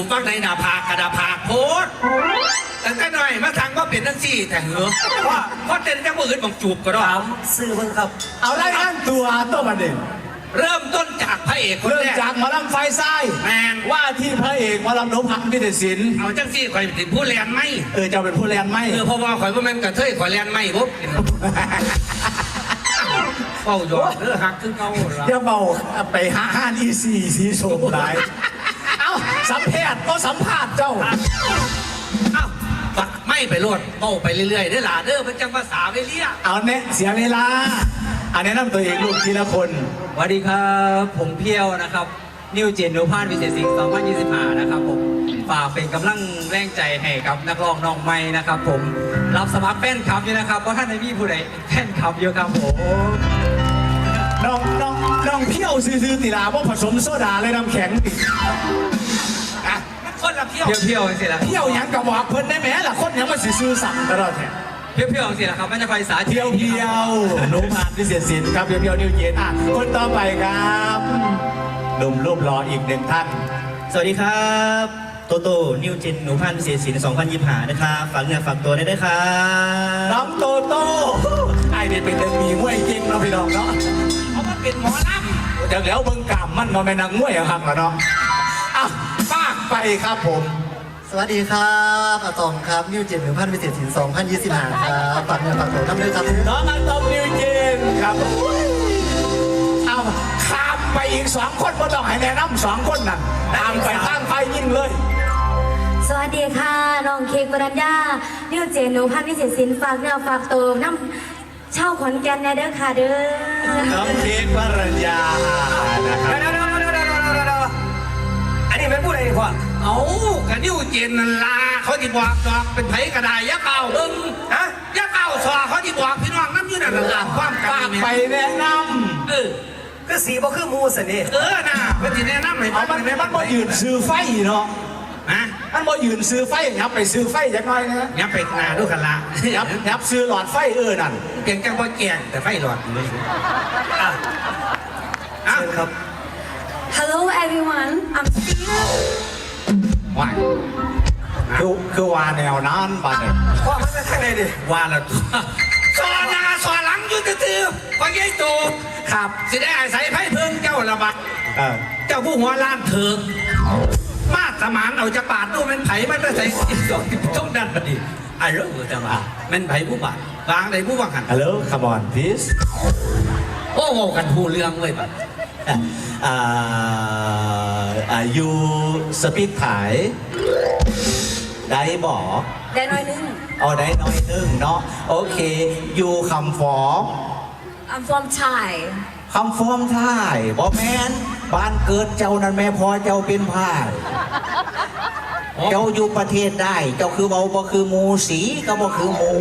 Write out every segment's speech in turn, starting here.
ถูกฟังในหนาผากกระดาผากโพดแต่ก็หน่อยมาทางว่าเป็นทั้งสี่แต่เหรอว่าเพราะเต้นจังมืออื่นบังจูบก็ได้ถามซื้อเพิ่งครับ เอารายงานตัวตัวมาเด่นเริ่มต้นจากพระเอกคนเริ่มแรกจากหมอลำไฟไส้แมนว่าที่พระเอกหมอลำนพพันธ์พิเศษศิลป์เอาจังสี่ข่อยถึงผู้เรียนไหมเออเจะเป็นผู้แลนไหมเออเพราะว่าข่อยว่าแม่นกระเทยข่อยเรียนไหมปุ๊บเฝ้าหยอกเออหักขึ้นเขาละเดี๋ยวเบาไปหาห้านอีซีสีโฉมหลายเอ้า สัมภาษณ์ก็สัมภาษณ์เจ้าเอ้าปักไม่ไปโลดเป้าไปเรื่อยๆเด้อหล่ะเด้อเป็นจังภาษาไปเรียกเอาเนะเสียเวลาอันแนะนำตัวเองลูกทีละคนสวัสดีครับ ผมเพียวนะครับ นิวเจนโนพานวิเศษสิงห์2025 นะครับผมฝากเป็นกำลังแรงใจให้กับนักร้องน้องใหม่นะครับผมรับสมัครแฟนคลับอยู่นะครับเพราะท่านในมีผู้ใดแฟนคลับเยอะครับผมน้องน้องน้องเพี้ยวซื้อๆติลาว่าผสมโซดาเลยน้ำแข็งติอะ คนละเที่ยวเพียวๆสิละเพี้ยวหยังกับบอกเพิ่นได้ไหมล่ะคนหยังมาสิซื้อสั่งตลอดแท้เพียวๆสิละครับมันจะไปสาธิตเพียวเพียวหนุ่มผ่านพิเศษศิลป์ครับเพียวเพียวนิวเย็นอะคนต่อไปครับหนุ่มรูปรออีกหนึ่งท่านสวัสดีครับ โตโต้นิวจินหนูพันธ์เสียศิลป์2025นะครับฝากเนื้อฝากตัวได้ด้วยครับน้องโตโต้ไอ้นี่เป็นเด็กมีมวยจริงเนาะพี่น้องเนาะเพราะมันเป็นหมอลำ เดี๋ยวแล้วมึงกามมันมาแม่นางมวยอะครับล่ะเนาะอะฟาก ไปครับผม สวัสดีครับอาตอมครับนิวเจนหนึ่งพันวิเศษสิน2025ครับฝากเงินฝากตัวน้ำเลยครับน้องอันตอมนิวเจนครับเอาข้ามไปอีกสองคนมาต้องให้แนะนำสองคนนั่นตามไปข้างไปยิ่งเลยสวัสดีค่ะ น้องเค้กปรัญญานิวเจนหนูพันธุ์วิเศษศิลป์ฝากเนื้อฝากตัวน้ำเช่าขอนแก่นแน่เด้อค่ะเด้อน้องเค้กวรัญญานะครับ เดี๋ยวๆๆๆๆๆอันนี้เป็นผู้ใดพ่อเอากระนิ้วเจนนันลาเขาที่บอกดอกเป็นไผกระไดยะเก่าเบิ้งฮะยะเก่าสอเขาที่บอกพี่น้องน้ำอยืนนั่นล่ะความกันฝากนี่ไปแม่แนะนเออก็สีบ่คือหมูสินี่เออน่ะเพื่อนที่แนะนำให้ำเอามันมันบ่ยืนซื้อไฟเนาะนะมันบ่ยืนซื้อไฟยับไปซื้อไฟจักหน่อยนะยับไปหน้าดูกันละยับยับซื้อหลอดไฟเออนั่นเก่งจังบ่แก่แต่ไฟหลอดอยู่เลยอะอะ เชิญครับ Hello everyone I'm Stina ว่ายคือคือว่าแนวนั้นปะเนี่ยพ่อมันเป็นทางไหนดิว่าแล้วสอหน้าสอหลังอยู่ตื้อๆพอยัยโตครับสิได้อาศัยไพ่เพิ่งเจ้าละบักเออเจ้าผู้หัวล้านเถิงมาสมานเอาจะปาดดูเป็นไผ่มันจะใส่อีกสองต้องดันพอดีไอ้เรื่องจังหวะเป็นไผ่ผู้บาดวางในผู้วางหันฮัลโหล come on please โอ้โหกันผู้เรื่องเลยบัด อะอ่าอ่ายูสปีกไทยได้บอก ได้น้อยนึงเอาได้น้อยหนึงเนาะโอเคยูคำฟอร์ I'm from Thai คำฟอร์มท่ายบอแมนบ้านเกิดเจ้านั้นแม่พอเจ้าเป็นพายเจ้าอยู่ประเทศได้ เจ้าคือเบาบ่คือหมูสีก็บ่คือหมู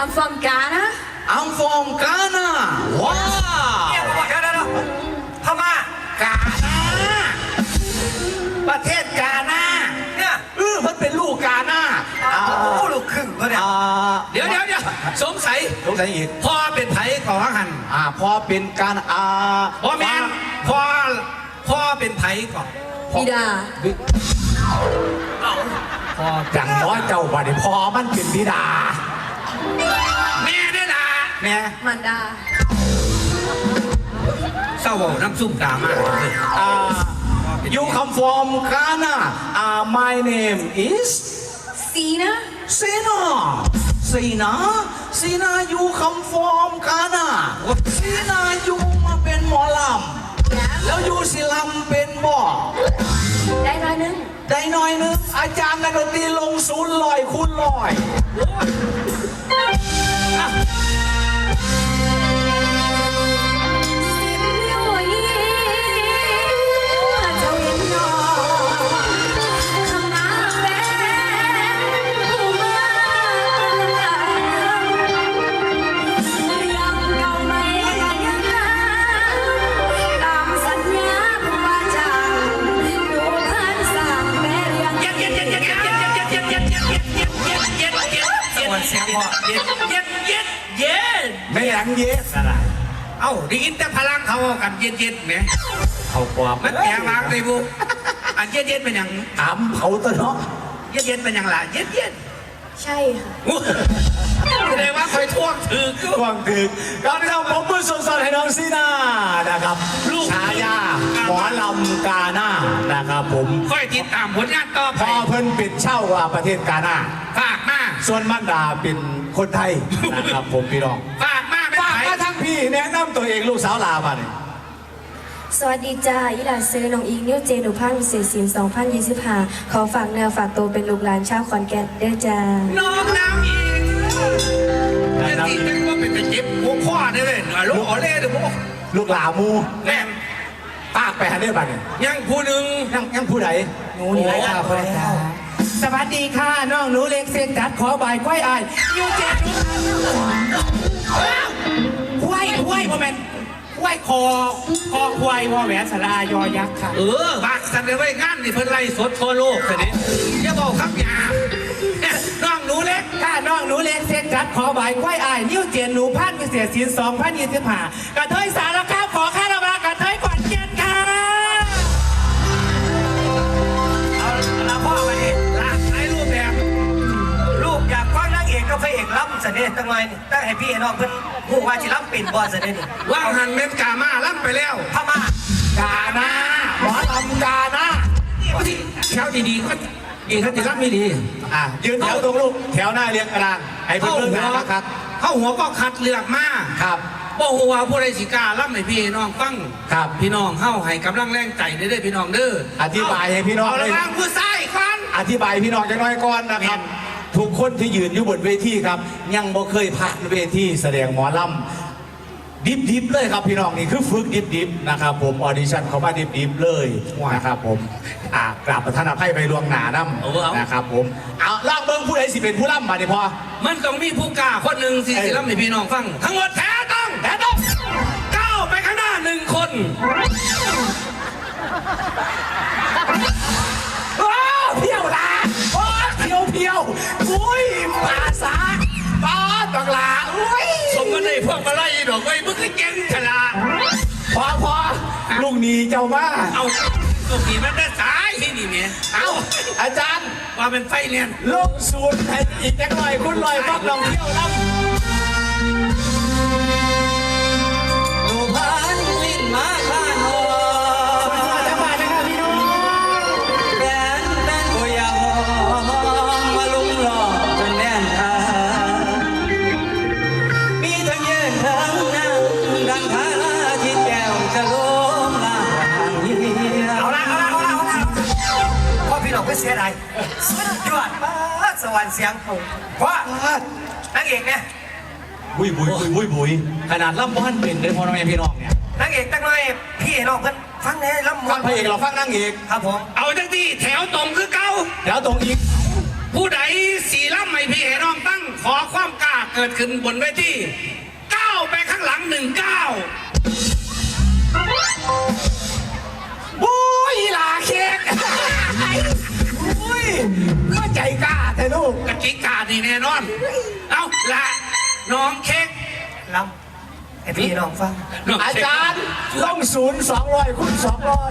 I'm from Ghana อังฟอมกานาว้า เขาเนี่ยอ่าเดี๋ยวเดี๋ยวเดี๋ยวสงสัยสงสัยอีกพ่อเป็นไผ่ก่อหันอ่าพอเป็นการอ่าพ่อแม่นพ่อพ่อเป็นไผ่ก่อนบิดาพ่อจังน้อยเจ้าบัดนี้พอมันเป็นบิดาแม่ได้ละแม่มันดาเศร้าเบาน้ำซุ่มกามากเลยอ่า you come from Ghana อ่า my name is ซีนะ Sina Sina Sina you come from Ghana Sina you มาเป็นหมอลำแล้วยูสิลำเป็นบ่ได้น้อยนึงได้หน่อยนึงอาจารย์นักดนตรีลงศูนย์ลอยคูณลอย อ้าได้ยินแต่พลังเขากันเย็ดเย็ดไหมเขากวาบมันแก่วางเลยบุกอาเย็นเย็นๆเป็นหยังถามเขาตัวเนาะเย็นเย็นๆเป็นหยังล่ะเย็นเย็นใช่ค่ะแสดงว่าคอยท่วงถือกูกวางถึงก็ได้ทำผมมือสดๆให้น้องซีนานะครับ ลูกฉายาหมอลำกาหน้านะครับผมคอยติดตามผลงานต่อพไปอเพิ่นปิดเช่าว่าประเทศกาหน้าฝากมาส่วนมันดาเป็นคนไทยนะครับผมพี่น้องฝากมาเป็นฝากไผมาทั้ง พี่แนะนำตัวเองลูกสาวลามาเนี่ยสวัสดีจ้าอีหลาซื้อน้องอิงนิ้วเจนหนูพันเศษสิน2025 ขอฝากเนื้อฝากตัวเป็นลูกหลานชาวขอนแก่นเด้อจ้า น้องน้ำอิงเรื่องที่จังว่าเป็นไปเจ็บหัวข้อได้เลยอะโลอ๋อเล่เดี๋ยวผมลูกหลามูแม่ปากไปหาได้บ้านเนี่ยยังผู้หนึ่งยังยังผู้ใดหนูนี่ไรค่ะพ่อจ้าสวัสดีค่ะน้องหนูเล็กเซนจัดขอบายควายอายยูเจ็ดควายค วายโมเมนควายคอคอควายวอแหวนสลายอยักษ์ค่ะเออฝากสันไว้งานนี่เพิ่นไล่สดทั่วโลกเลยอย่าบอกครับอย่าน้องหนูเล็ก ข้าน้องหนูเล็กเซนจัดขอบายควายอาย นิ้วเจนหนูพันเกษตรศิลป์สองพันยี่สิบห้ากระเทยสาร สด็จตั้งไงนี่ตั้งให้พี่ให้น้องเพิ่นผู้ว่าจิล้ำปิ่นบอเสด็จนี่ว่างหันเม็ดกามาล่ำไปแล้วพม่ากาหน้าหมอลำกาหน้าแถวดีๆก็อีกเขาจะรับไม่ดีอะยืนแถวตรงลูกแถวหน้าเรียงกลางให้เพื่เข้าอนหัเพื่อนวนะครับ เข้าหัวก็คัดเลือกมาครับบ่หัวาผู้ใดสิกล้าล่ำให้พี่น้องฟังครับพี่น้องเข้าให้กำลังแรงใจเด้อพี่น้องเด้ออธิบายให้พี่น้องเอาได้ระวังผู้ชายก่อนอธิบายพี่น้องจะน้อยก่อนนะครับ ทุกคนที่ยืนอยู่บนเวทีครับ ยังบ่เคยผ่านเวทีแสดงหมอลำดิบดิบๆเลยครับพี่น้องนี่คือฝึกดิบดิบๆนะครับผมออดิชั่นเขามาดิบดิบๆเลยนะครับผมอ่ากราบประธานอภัยไปลวงหนาน้ำนะครับผมเอาลองเบิ้งผู้ใดสิเป็นผู้ล่ำมาดิพอ มันต้องมีผู้กล้าคนหนึ่งสิสิล่ำให้พี่น้องฟัง ทั้งหมดแท้ต้องแถวต้องก้าวไปข้างหน้าหนึ่งคน ปลาตักลาอุ้ยสมกันได้พวกมาไล่ดอกไว้มึงก็เก่งฉลาดพอพอลุงหนีเจ้ามาเอาตัวผีมันได้สายที่นี่เนี่ยเอาอาจารย์ว่าเป็นไฟเรียนลงศูนย์ให้อีกจักหน่อยคุณลอยพักลองเที่ยวน้ำ สียดายสุดยอดป้าดสวรรค์เสียงผมพ่อนางเอกเนี่ยบุยบุยบุยบุยบุยขนาดล่ำบ้านเป็นเลยพ่อแม่พี่น้องเนี่ยนางเอกตั้งน้อยพี่น้องเพิ่นฟังแน่ลำมฟังพระเอกเราฟังนางเอกครับผมเอาจังที่แถวตรงคือเก่าแล้วตรงอีกผู้ใดสีล่ำไม่พี่ให้น้องตั้งขอความกล้าเกิดขึ้นบนเวทีก้าวไปข้างหลังหนึ่งก้าวบุยลาเค้กบุย ก็ใจกล้าแต่ลูกกติกานี่แน่นอน เอาละน้องเค้ก ลำให้พี่น้องฟัง น้องอาเค้กจารย์ต้องศูนย์สองร้อยคุณสองร้อย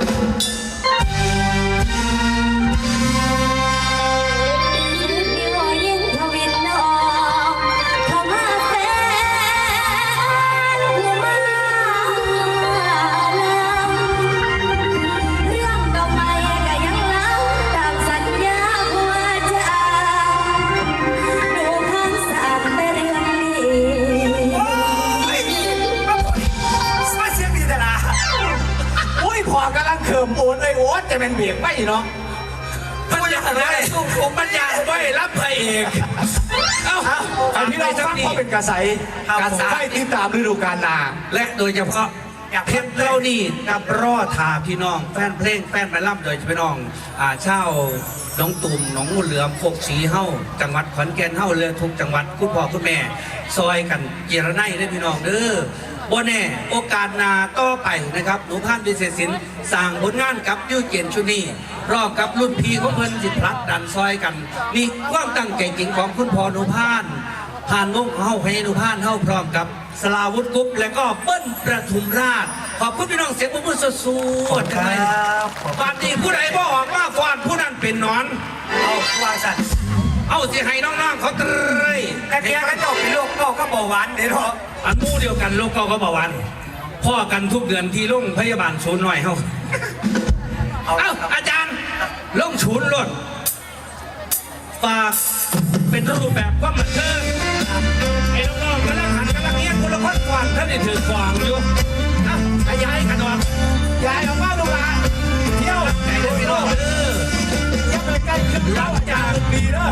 โอนเลยโอ๊ตจะเป็นเบียกไม่เนาะปัญญาไว้ผมปัญญาไว้รับพระเอกเอ้าไอพี่น้องฟังเพราะเป็นกระใสกระใสติดตามฤดูกาลนาและโดยเฉพาะเพชรเล่านี่นับรอทาพี่น้อง แฟนเพลงแฟนหมาล่ำโดยเฉพาะพี่น้องอ่าเช่าหน้องตุ่มหนองงูเหลือมโคกสีเฮ้าจังหวัดขอนแก่นเฮ้าเรือทุกจังหวัดคุณพ่อคุณแม่ ซอยกันเจรไนได้อพี่น้องเด้อ บนแน่โอกาสนาก็ไปนะครับ หนูพันวิเศษสินสั่งผลงานกับยื้อเกียนชุนีรอบกับรุ่นพี่ของเพิ่นจิตพลัดดันซอยกัน นี่ความตั้งใจจริงของคุณพ่อหนูพันผ่านวงเข้าให้หนูพันเข้าพร้อมกับสลาวุฒิกุ๊บและก็เปิ้ลประทุมราช ขอบคุณพี่น้องเสียงผู้สุดสุดครับบัดตี้ผู้ใดบ่ออกมาฟอนผู้นั้นเป็นนอน เอาวาสัตว์ เอาสิให้น้องๆเขาเตยกระเดียมกระจกเป็นโรคเกาก็เบาหวานเดี๋ยวอันมู่เดียวกันโรคเกาก็เบาหวานพ่อกันทุกเดือนที่โรงพยาบาลศูนย์หน่อยเฮาเอาอาจารย์โรงศูนย์รถฝากเป็นรูปแบบความบันเทิงไอ้น้องๆกำลังหันกำลังเงี้ยคนละคนขวางท่านนี่ถือขวางอยู่อะย้ายกันออกย้ายออกบ้านลูกหลานเที่ยวไหนเด้อน้อเด้อยังไม่ใกล้ขึ้นเราจากปีเด้อ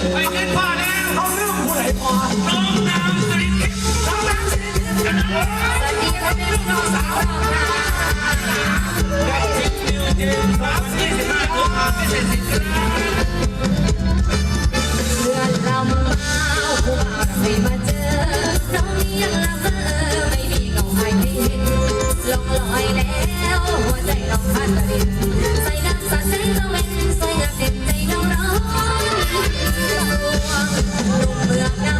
เขาเมใาส่น้อสาดเมามสิาไม่ใช่ส่อเราไม่รังเมอไม่มีเงาหาไม่เห็นลงอยแล้วหัวใจลองพัดกระใส่น้ำสาดสงตะเวนสวยงาม 不要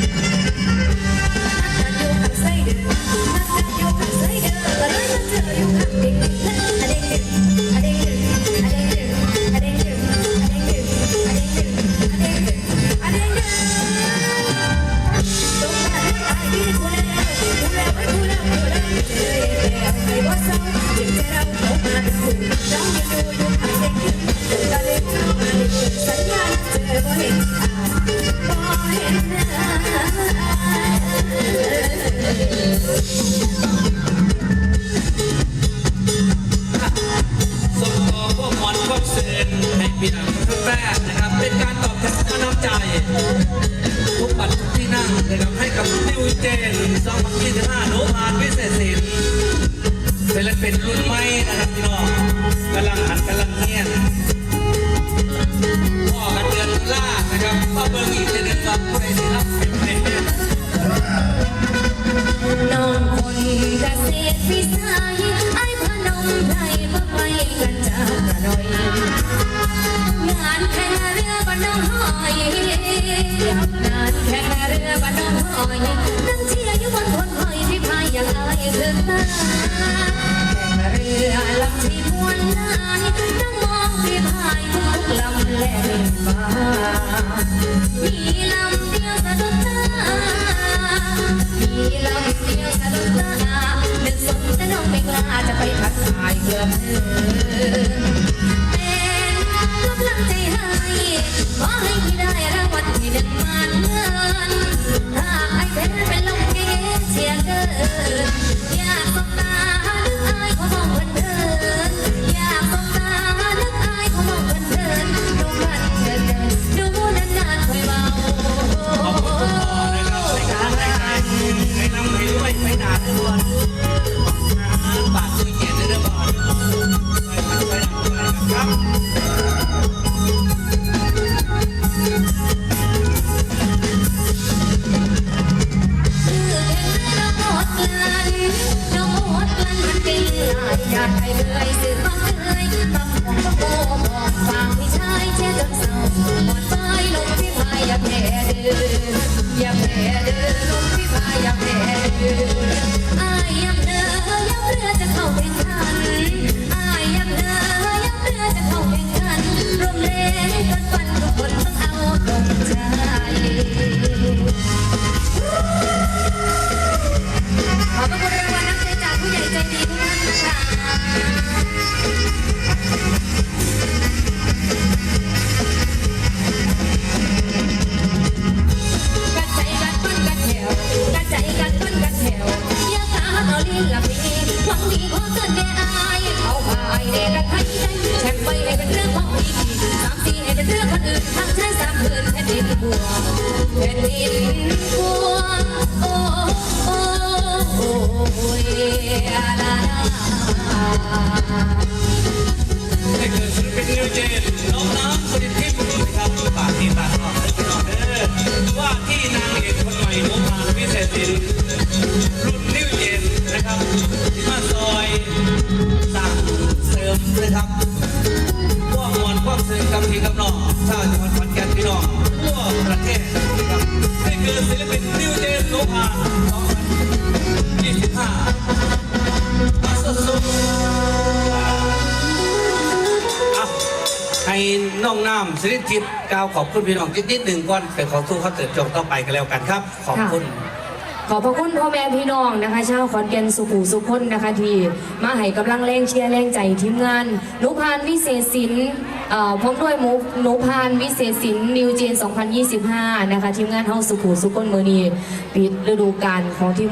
ดมันมันกลายอยากให้เลย กับน้องชาวจังหวัดขอนแก่นพี่น้องทั่วประเทศนะครับนี่คือศิลปินนิวเจนโลภา2025มาสุดๆให้น้องน้ำศิริจิตกล่าวขอบคุณพี่น้องนิดหนึ่งก่อนแต่ขอสู้เขาเติบโตต่อไปกันแล้วกันครับ ขอบคุณขอบพระคุณพ่อแม่พี่น้องนะคะชาวขอนแก่นสุขุสุขคนนะคะที่มาให้กำลังแรงเชียร์แรงใจทีมงานนุพานวิเศษศิลป์ เอ่อพด้วยมุฟนุพานวิเศษสินนิวเจน 2025 นะคะ ทีมงานเฮาสุขุสุกนเมอร์นีปิดฤดูกาลของทีม